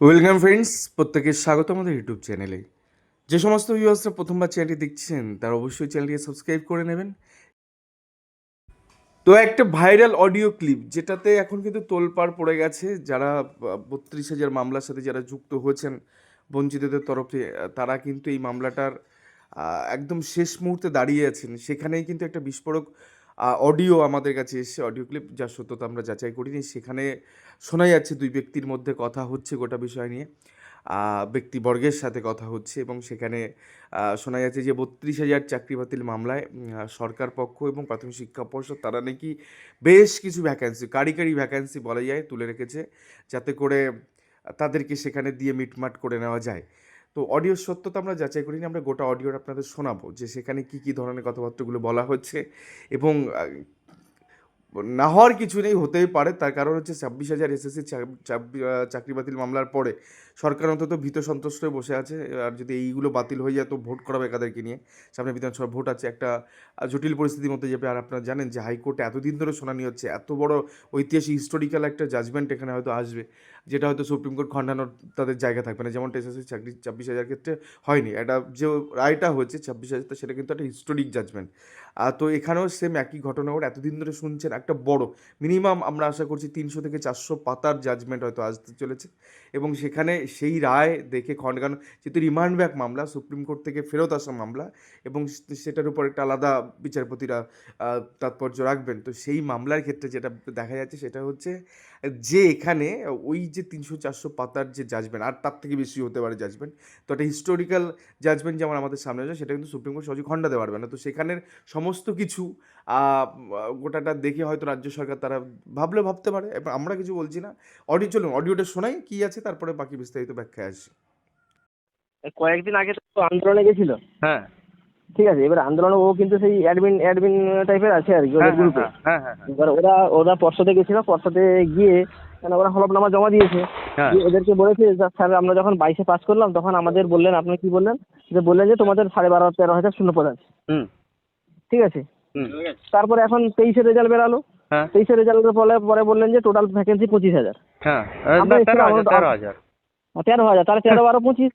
Welcome friends প্রত্যেকের স্বাগত আমাদের ইউটিউব চ্যানেলে যে সমস্ত ভিউয়ার্সরা প্রথমবার চ্যানেলটি দেখছেন, তারা অবশ্যই চ্যানেলটিকে সাবস্ক্রাইব করে নেবেন। তো একটা ভাইরাল অডিও ক্লিপ যেটাতে এখন কিন্তু তোলপাড় পড়ে গেছে। যারা বত্রিশ হাজার মামলার সাথে যারা যুক্ত হয়েছেন, বঞ্চিতদের তরফে তারা কিন্তু এই মামলাটার একদম শেষ মুহূর্তে দাঁড়িয়ে আছেন। সেখানেই কিন্তু একটা বিস্ফোরক অডিও আমাদের কাছে এসে অডিও ক্লিপ যার সত্যতা আমরা যাচাই করিনি। সেখানে শোনা যাচ্ছে দুই ব্যক্তির মধ্যে কথা হচ্ছে গোটা বিষয় নিয়ে। ব্যক্তিবর্গের সাথে কথা হচ্ছে এবং সেখানে শোনা যাচ্ছে যে বত্রিশ হাজার চাকরি বাতিল মামলায় সরকার পক্ষ এবং প্রাথমিক শিক্ষা পর্ষদ তারা নাকি বেশ কিছু ভ্যাকান্সি কারি কারি ভ্যাকান্সি বলা যায়, তুলে রেখেছে, যাতে করে তাদেরকে সেখানে দিয়ে মিটমাট করে নেওয়া যায়। তো অডিওর সত্যতা আমরা যাচাই করিনি, আমরা গোটা অডিওর আপনাদের শোনাবো যে সেখানে কী কী ধরনের কথাবার্তাগুলো বলা হচ্ছে এবং না হওয়ার কিছু নেই, হতেই পারে। তার কারণ হচ্ছে ছাব্বিশ হাজার এসএসসি চাকরি বাতিল মামলার পরে সরকার অন্তত ভীত সন্তুষ্ট হয়ে বসে আছে। আর যদি এইগুলো বাতিল হয়ে যায় তো ভোট করাবে একাদেরকে নিয়ে? সামনে বিধানসভা ভোট আছে। একটা জটিল পরিস্থিতির মধ্যে যাবে আর আপনারা জানেন যে হাইকোর্টে এতদিন ধরে শুনানি হচ্ছে, এত বড় ঐতিহাসিক হিস্টোরিক্যাল একটা জাজমেন্ট এখানে হয়তো আসবে। যেটা হয়তো সুপ্রিম কোর্ট খণ্ডানোর তাদের জায়গা থাকবে না। যেমন এসএসসি চাকরি ছাব্বিশ হাজার ক্ষেত্রে হয়নি। এটা যে রায়টা হয়েছে ছাব্বিশ হাজার, সেটা কিন্তু একটা হিস্টোরিক জাজমেন্ট তো এখানেও সেম একই ঘটনা। ওর এতদিন ধরে শুনছেন, একটা বড়। মিনিমাম আমরা আশা করছি তিনশো থেকে চারশো পাতার জাজমেন্ট হয়তো আসতে চলেছে। এবং সেখানে সেই রায় দেখে খণ্ডগান যেহেতু রিমান্ড ব্যাক মামলা সুপ্রিম কোর্ট থেকে ফেরত আসা মামলা, এবং সেটার উপর একটা আলাদা বিচারপতিরা তাৎপর্য রাখবেন। তো সেই মামলার ক্ষেত্রে যেটা দেখা যাচ্ছে, সেটা হচ্ছে যে এখানে ওই যে তিনশো চারশো পাতার যে জাজমেন্ট আর তার থেকে বেশি হতে পারে জাজমেন্ট তো একটা হিস্টোরিক্যাল জাজমেন্ট যেমন আমাদের সামনে আছে সেটা কিন্তু সুপ্রিম কোর্ট সহজে খণ্ডাতে পারবে না। তো সেখানের সমস্ত কিছু আহ, গোটাটা দেখে হয়তো রাজ্য সরকার তারা ভাবলে ভাবতে পারে এবার আমরা কিছু বলছি না। অডিও চলুন অডিওটা শোনাই কি আছে তারপরে বাকি বিস্তারিত ব্যাখ্যায় আসি। কয়েকদিন আগে তো আন্দোলনে গেছিল? হ্যাঁ। ঠিক আছে এবার আন্দোলন ও কিন্তু সেই অ্যাডমিন অ্যাডমিন টাইপের আছে আর কি ওদের গ্রুপে হ্যাঁ হ্যাঁ হ্যাঁ এবার ওরা ওরা পর্ষদে গেছিল পর্ষদে গিয়ে মানে ওরা হলফনামা জমা দিয়েছে। ওদেরকে বলেছে স্যার আমরা যখন বাইশে পাস করলাম তখন আমাদের বললেন আপনি কি বললেন? যে বললেন যে তোমাদের সাড়ে বারো তেরো হাজার শূন্য পদ আছে। হুম। ঠিক আছে? তারপরে এখন তেইশে রেজাল্ট বেরালো তেইশে রেজাল্টের ফলে পরে বললেন যে টোটাল ভ্যাকেন্সি পঁচিশ হাজার। তেরো হাজার তাহলে তেরো বারো পঁচিশ।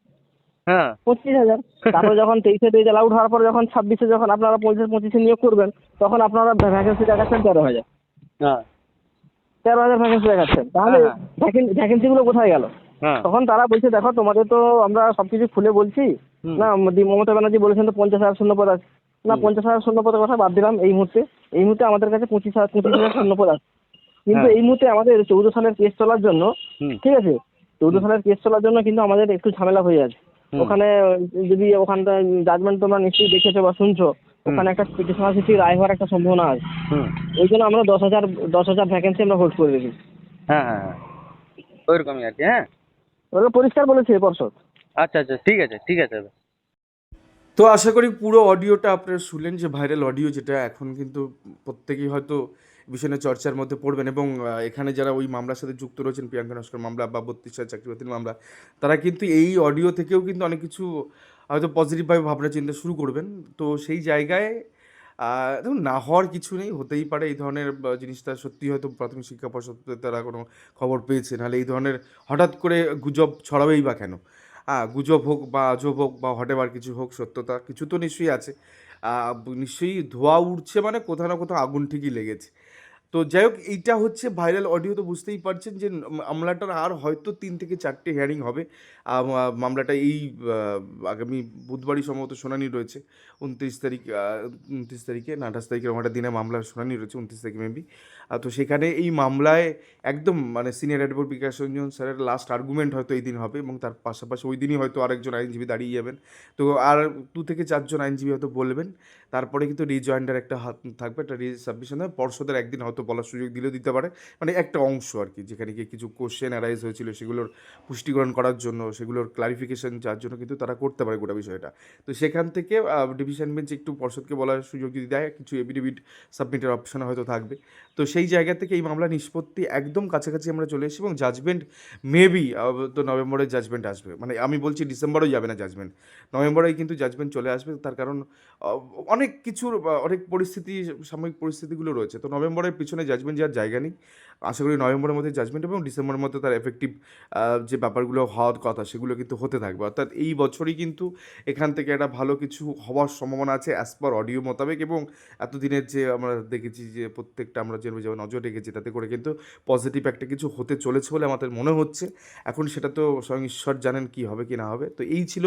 হ্যাঁ। পঁচিশ হাজার। তারপরে যখন তেইশে রেজাল্ট আউট হওয়ার পরে যখন ছাব্বিশে যখন আপনারা পঁচিশ পঁচিশে নিয়োগ করবেন তখন আপনারা ভ্যাকেন্সি দেখাচ্ছেন তেরো হাজার। হ্যাঁ। তেরো হাজার ভ্যাকেন্সি দেখাচ্ছেন তাহলে ভ্যাকেন্সিগুলো কোথায় গেল? হ্যাঁ। তখন তারা বলছে দেখো তোমাদের তো আমরা সব কিছু খুলে বলছি। না মমতা ব্যানার্জি বলেছেন তো পঞ্চাশ হাজার শূন্যপদ আছে। না পঞ্চাশ হাজার শূন্যপদের কথা বাদ দিলাম এই মুহূর্তে। এই মুহূর্তে আমাদের কাছে পঁচিশ হাজার পঁচিশ হাজার শূন্যপদ আছে। কিন্তু। এই মুহূর্তে আমাদের চৌদ্দ সালের কেস চলার জন্য ঠিক আছে? চৌদ্দ সালের কেস চলার জন্য কিন্তু আমাদের একটু ঝামেলা হয়ে আছে। ওখানে যদি ওখানটা জাজমেন্ট তোমরা নিশ্চয়ই দেখেছ বা শুনছো ওখানে একটা পিটিশনার সিটি রায় হওয়ার একটা সম্ভাবনা আছে। ওই জন্য আমরা দশ হাজার দশ হাজার ভ্যাকেন্সি আমরা হোল্ড করে রেখেছি। হ্যাঁ হ্যাঁ হ্যাঁ। ওইরকমই আর কি হ্যাঁ? ওরা পরিষ্কার বলেছে পর্ষদ। আচ্ছা আচ্ছা ঠিক আছে ঠিক আছে। তো আশা করি পুরো অডিওটা আপনারা শুনলেন যে ভাইরাল অডিও যেটা এখন কিন্তু প্রত্যেকেই হয়তো নিয়ে চর্চার মধ্যে পড়বেন এবং এখানে যারা ওই মামলার সাথে যুক্ত রয়েছেন, প্রিয়াঙ্কা নস্কর মামলা বা বত্রিশ হাজার চাকরি মামলা, তারা কিন্তু এই অডিও থেকেও কিন্তু অনেক কিছু, হয়তো পজিটিভভাবে ভাবনা চিন্তা শুরু করবেন। তো সেই জায়গায় দেখুন, না হওয়ার কিছু নেই, হতেই পারে এই ধরনের জিনিসটা সত্যি হয়তো প্রাথমিক শিক্ষা পর্ষদ তারা কোনো খবর পেয়েছে। নাহলে এই ধরনের হঠাৎ করে গুজব ছড়াবেই বা কেন? হ্যাঁ গুজব হোক বা আজব হোক বা হটেবার কিছু হোক, সত্যতা কিছু তো নিশ্চয়ই আছে। নিশ্চয়ই ধোয়া উঠছে মানে কোথাও না কোথাও আগুন ঠিকই লেগেছে। তো যাই হোক এইটা হচ্ছে ভাইরাল অডিও তো বুঝতেই পারছেন যে মামলাটার আর হয়তো তিন থেকে চারটে হিয়ারিং হবে। মামলাটা এই আগামী বুধবারই সম্ভবত শুনানি রয়েছে, উনত্রিশ তারিখ উনত্রিশ তারিখে না, আঠাশ তারিখের একটা দিনে মামলার শুনানি রয়েছে, উনত্রিশ তারিখ মেবি তো সেখানে এই মামলায় একদম মানে সিনিয়র অ্যাডভোকেট বিকাশ রঞ্জন স্যারের লাস্ট আর্গুমেন্ট হয়তো এই দিন হবে এবং তার পাশাপাশি ওই দিনই হয়তো আরেকজন আইনজীবী দাঁড়িয়ে যাবেন। তো আর দু থেকে চারজন আইনজীবী হয়তো বলবেন, তারপরে কিন্তু রিজয়েন্ডার একটা হাত থাকবে, একটা রি সাবমিশন হবে, পর্ষদের একদিন হয়তো বলার সুযোগ দিলেও দিতে পারে। মানে একটা অংশ আর কি যেখানে গিয়ে কিছু কোশ্চেন অ্যারাইজ হয়েছিল সেগুলোর পুষ্টিকরণ করার জন্য, সেগুলোর ক্লারিফিকেশন যার জন্য কিন্তু তারা করতে পারে গোটা বিষয়টা। তো সেখান থেকে ডিভিশন বেঞ্চ একটু পর্ষদকে বলার সুযোগ যদি দেয়, কিছু এফিডেভিট সাবমিটের অপশন হয়তো থাকবে। তো সেই জায়গা থেকে এই মামলা নিষ্পত্তি একদম কাছাকাছি আমরা চলে এসেছি এবং জাজমেন্ট মেবি তো নভেম্বরে জাজমেন্ট আসবে। মানে আমি বলছি ডিসেম্বরেও যাবে না জাজমেন্ট নভেম্বরেই কিন্তু জাজমেন্ট চলে আসবে, তার কারণ অনেক কিছুর অনেক পরিস্থিতি, সাময়িক পরিস্থিতিগুলো রয়েছে। তো নভেম্বরের পিছনে জাজমেন্ট যাওয়ার জায়গা নেই। আশা করি নভেম্বরের মধ্যে জাজমেন্ট এবং ডিসেম্বরের মধ্যে তার এফেক্টিভ যে ব্যাপারগুলো হওয়ার কথা সেগুলো কিন্তু হতে থাকবে। অর্থাৎ এই বছরই কিন্তু এখান থেকে একটা ভালো কিছু হওয়ার সম্ভাবনা আছে অ্যাজ পার অডিও মোতাবেক এবং এতদিনের যে আমরা দেখেছি যে প্রত্যেকটা আমরা যে নজর রেখেছি তাতে করে কিন্তু পজিটিভ একটা কিছু হতে চলেছে বলে আমাদের মনে হচ্ছে। এখন সেটা তো স্বয়ং ঈশ্বর জানেন কি হবে কি না হবে। তো এই ছিল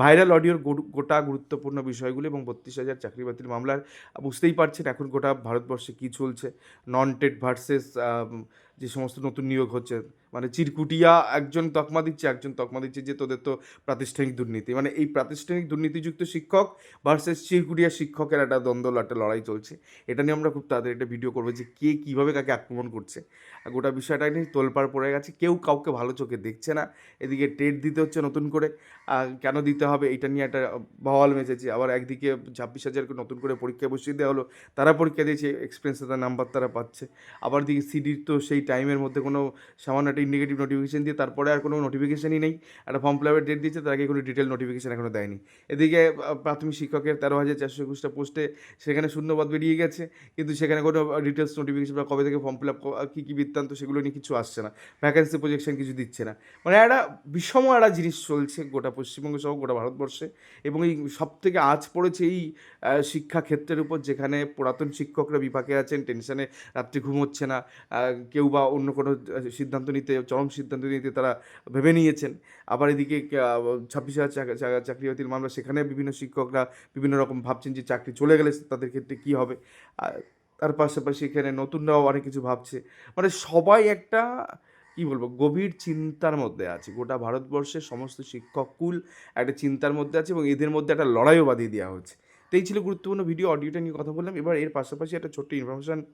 ভাইরাল অডিওর গোটা গুরুত্বপূর্ণ বিষয়গুলি এবং বত্রিশ হাজার চাকরি বাতিল মামলার, বুঝতেই পারছেন এখন গোটা ভারতবর্ষে কী চলছে। নন টেট ভার্সেস haben যে সমস্ত নতুন নিয়োগ হচ্ছে মানে চিরকুটিয়া একজন তকমা দিচ্ছে, একজন তকমা দিচ্ছে যে তোদের তো প্রাতিষ্ঠানিক দুর্নীতি। মানে এই প্রাতিষ্ঠানিক দুর্নীতিযুক্ত শিক্ষক ভার্সেস চিরকুটিয়া শিক্ষকের একটা দ্বন্দ্ব, একটা লড়াই চলছে। এটা নিয়ে আমরা খুব তাড়াতাড়ি একটা ভিডিও করব যে কে কীভাবে কাকে আক্রমণ করছে। আর গোটা বিষয়টা নিয়ে তোলপাড় পড়ে গেছে, কেউ কাউকে ভালো চোখে দেখছে না। এদিকে টেট দিতে হচ্ছে নতুন করে কেন দিতে হবে এটা নিয়ে একটা বহাল মেজেছে আবার একদিকে ছাব্বিশ হাজারকে নতুন করে পরীক্ষা বসিয়ে দেওয়া হলো, তারা পরীক্ষা দিয়েছে এক্সপিরিয়েন্সে তার নাম্বার তারা পাচ্ছে। আবার দিকে সিডির তো সেই টাইমের মধ্যে কোনো সামান্য একটা ইন্ডিকেটিভ নোটিফিকেশন দিয়ে তারপরে আর কোনো নোটিফিকেশনই নেই। একটা ফর্ম ফিল আপের ডেট দিয়েছে তার আগে কোনো ডিটেল নোটিফিকেশান এখনও দেয়নি। এদিকে প্রাথমিক শিক্ষকের তেরো হাজার চারশো একুশটা পোস্টে সেখানে শূন্যবাদ বেরিয়ে গেছে কিন্তু সেখানে কোনো ডিটেলস নোটিফিকেশন বা কবে থেকে ফর্ম ফিল আপ কী কী বৃত্তান্ত সেগুলো নিয়ে কিছু আসছে না। ভ্যাকেন্সি প্রজেকশন কিছু দিচ্ছে না। মানে একটা বিষম একটা জিনিস চলছে গোটা পশ্চিমবঙ্গ সহ গোটা ভারতবর্ষে এবং এই সব থেকে আজ পড়েছে এই আহ, শিক্ষা ক্ষেত্রের উপর যেখানে পুরাতন শিক্ষকরা বিপাকে আছেন টেনশনে রাত্রি ঘুম হচ্ছে না কেউ বা অন্য কোনো সিদ্ধান্ত নিতে, চরম সিদ্ধান্ত নিতে তারা ভেবে নিয়েছেন। আবার এদিকে ছাব্বিশ হাজার চাক- চাকরি বাতিল মামলা সেখানে বিভিন্ন শিক্ষকরা বিভিন্ন রকম ভাবছেন যে চাকরি চলে গেলে তাদের ক্ষেত্রে কী হবে। তার পাশাপাশি এখানে নতুনরাও অনেক কিছু ভাবছে। মানে সবাই একটা, কি বলব, গভীর চিন্তার মধ্যে আছে। গোটা ভারতবর্ষের সমস্ত শিক্ষককুল একটা চিন্তার মধ্যে আছে এবং এদের মধ্যে একটা লড়াইও বাঁধিয়ে দেওয়া হচ্ছে। তো এই ছিল গুরুত্বপূর্ণ ভিডিও, অডিওটা নিয়ে কথা বললাম। এবার এর পাশাপাশি একটা ছোট্ট ইনফরমেশন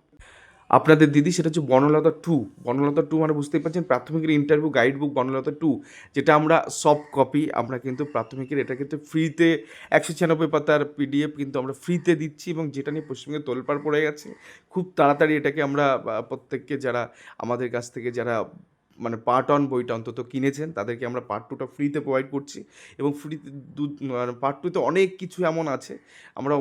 আপনাদের দিদি সেটা হচ্ছে বনলতা টু। বনলতা টু মানে বুঝতেই পারছেন, প্রাথমিকের interview guide book Banalata two, যেটা আমরা সফট কপি আমরা কিন্তু প্রাথমিকের এটা কিন্তু ফ্রিতে একশো ছিয়ানব্বই পাতার পিডিএফ কিন্তু আমরা ফ্রিতে দিচ্ছি এবং যেটা নিয়ে পশ্চিমবঙ্গে তোলপাড় পড়ে গেছে, খুব তাড়াতাড়ি এটাকে আমরা প্রত্যেককে যারা আমাদের কাছ থেকে যারা মানে পার্ট অন বইটা অন্তত কিনেছেন, তাদেরকে আমরা পার্ট টুটা ফ্রিতে প্রোভাইড করছি এবং ফ্রিতে দু মানে পার্ট টুতে অনেক কিছু এমন আছে। আমরা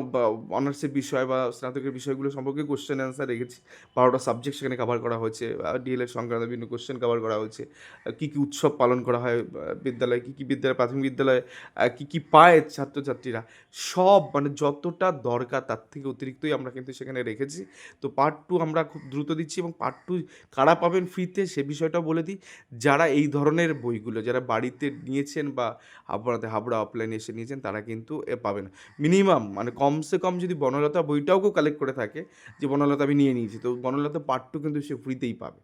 অনার্সের বিষয় বা স্নাতকের বিষয়গুলো সম্পর্কে কোশ্চেন অ্যান্সার রেখেছি। বারোটা সাবজেক্ট সেখানে কভার করা হয়েছে ডিএলএড সংক্রান্ত বিভিন্ন কোশ্চেন কভার করা হয়েছে কী কী উৎসব পালন করা হয় বিদ্যালয়ে, কী কী বিদ্যালয়, প্রাথমিক বিদ্যালয়ে কী কী পায় ছাত্রছাত্রীরা, সব মানে যতটা দরকার তার থেকে অতিরিক্তই আমরা কিন্তু সেখানে রেখেছি। তো পার্ট টু আমরা খুব দ্রুত দিচ্ছি এবং পার্ট টু কারা পাবেন ফ্রিতে সে বিষয়টা বলে দিই যারা এই ধরনের বইগুলো যারা বাড়িতে নিয়েছেন বা আপনাদের হাবড়া অফলাইনে এসে নিয়েছেন, তারা কিন্তু এ পাবে না মিনিমাম মানে কমসে কম যদি বনলতা বইটাও কেউ কালেক্ট করে থাকে, যে বনলতা আমি নিয়ে নিয়েছি, তো বনলতা পার্ট টু কিন্তু সে ফ্রিতেই পাবে।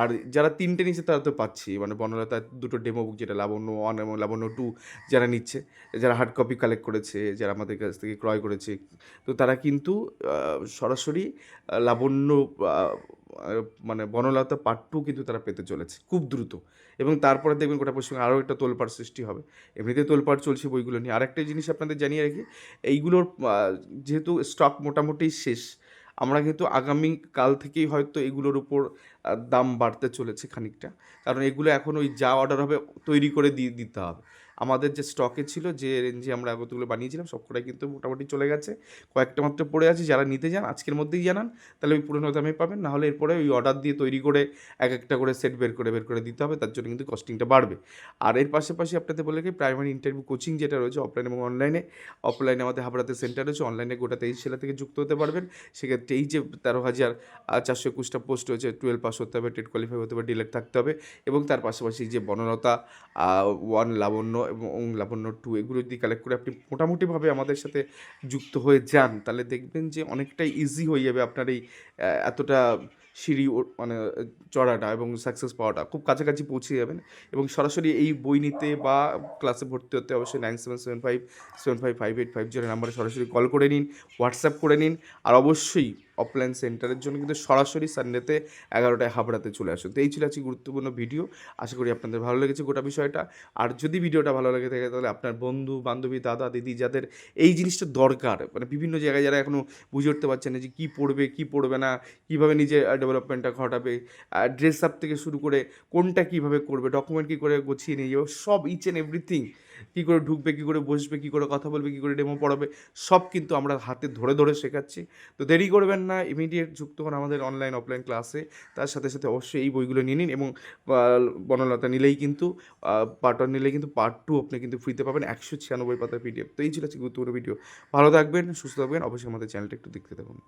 আর যারা তিনটে নিচ্ছে তারা তো পাচ্ছি মানে বনলতা দুটো ডেমো বুক যেটা লাবণ্য ওয়ান এবং লাবণ্য টু যারা নিচ্ছে, যারা হার্ড কপি কালেক্ট করেছে, যারা আমাদের কাছ থেকে ক্রয় করেছে, তো তারা কিন্তু সরাসরি লাবণ্য মানে বনলতা পার্ট টু কিন্তু তারা পেতে চলেছে, খুব দ্রুত। এবং তারপরে দেখবেন গোটা পশ্চিমবঙ্গে আরও একটা তোলপাড় সৃষ্টি হবে। এমনিতে তোলপাড় চলছে বইগুলো নিয়ে। আরেকটা জিনিস আপনাদের জানিয়ে রাখি, এইগুলোর যেহেতু স্টক মোটামুটি শেষ আমরা কিন্তু আগামী কাল থেকেই হয়তো এগুলোর উপর দাম বাড়তে চলেছে খানিকটা। কারণ এগুলো এখন ওই যা অর্ডার হবে তৈরি করে দিয়ে দিতে হবে। আমাদের যে স্টকে ছিল, যে রেঞ্জে আমরা আগতগুলো বানিয়েছিলাম, সবকটাই কিন্তু মোটামুটি চলে গেছে। কয়েকটা মাত্র পড়ে আছে, যারা নিতে যান আজকের মধ্যেই জানান, তাহলে ওই পুরোনো দামে পাবেন। নাহলে এরপরে ওই অর্ডার দিয়ে তৈরি করে এক একটা করে সেট বের করে বের করে দিতে হবে, তার জন্য কিন্তু কস্টিংটা বাড়বে। আর এর পাশাপাশি আপনাদের বলে কি প্রাইমারি ইন্টারভিউ কোচিং যেটা রয়েছে অফলাইন এবং অনলাইনে অফলাইনে আমাদের হাবড়াতে সেন্টার রয়েছে অনলাইনে গোটা তেইশ জেলা থেকে যুক্ত হতে পারবেন। সেক্ষেত্রে এই যে তেরো হাজার চারশো একুশটা পোস্ট রয়েছে টুয়েলভ পাস হতে হবে, টেট কোয়ালিফাই হতে হবে ডিলেট থাকতে হবে। এবং তার পাশাপাশি যে বনলতা ওয়ান লাবণ্য এবং লাবণ্য টু এগুলো যদি কালেক্ট করে আপনি মোটামুটিভাবে আমাদের সাথে যুক্ত হয়ে যান, তাহলে দেখবেন যে অনেকটাই ইজি হয়ে যাবে আপনার এই এতটা সিঁড়ি মানে চড়াটা এবং সাকসেস পাওয়াটা। খুব কাছাকাছি পৌঁছে যাবেন এবং সরাসরি এই বই নিতে বা ক্লাসে ভর্তি হতে অবশ্যই nine seven seven five seven five five eight five zero নাম্বারে সরাসরি কল করে নিন হোয়াটসঅ্যাপ করে নিন, আর অবশ্যই অফলাইন সেন্টারের জন্য কিন্তু সরাসরি সানডেতে এগারোটায় হাবড়াতে চলে আসুন। তো এই ছিল আজকে গুরুত্বপূর্ণ ভিডিও আশা করি আপনাদের ভালো লেগেছে গোটা বিষয়টা। আর যদি ভিডিওটা ভালো লেগে থাকে, তাহলে আপনার বন্ধু, বান্ধবী, দাদা, দিদি যাদের এই জিনিসটা দরকার মানে বিভিন্ন জায়গায় যারা এখনও বুঝে উঠতে পারছেন না যে কী পড়বে কী পড়বে না, কীভাবে নিজের ডেভেলপমেন্টটা ঘটাবে ড্রেস আপ থেকে শুরু করে কোনটা কীভাবে করবে ডকুমেন্ট কী করে গুছিয়ে নিয়ে যাবে, সব ইচ অ্যান্ড এভরিথিং কী করে ঢুকবে, কী করে বসবে, কী করে কথা বলবে, কী করে ডেমো পড়াবে, সব কিন্তু আমরা হাতে ধরে ধরে শেখাচ্ছি। তো দেরি করবেন না ইমিডিয়েট যুক্ত হন আমাদের অনলাইন অফলাইন ক্লাসে তার সাথে সাথে অবশ্যই এই বইগুলো নিয়ে নিন এবং বনলতা নিলেই কিন্তু পার্ট ওয়ান নিলেই কিন্তু পার্ট টু আপনি কিন্তু ফ্রিতে পাবেন একশো ছিয়ানব্বই পাতার পিডিএফ তো এই ছিল গুরুত্বপূর্ণ ভিডিও ভালো থাকবেন, সুস্থ থাকবেন। অবশ্যই আমাদের চ্যানেলটা একটু দেখতে থাকুন।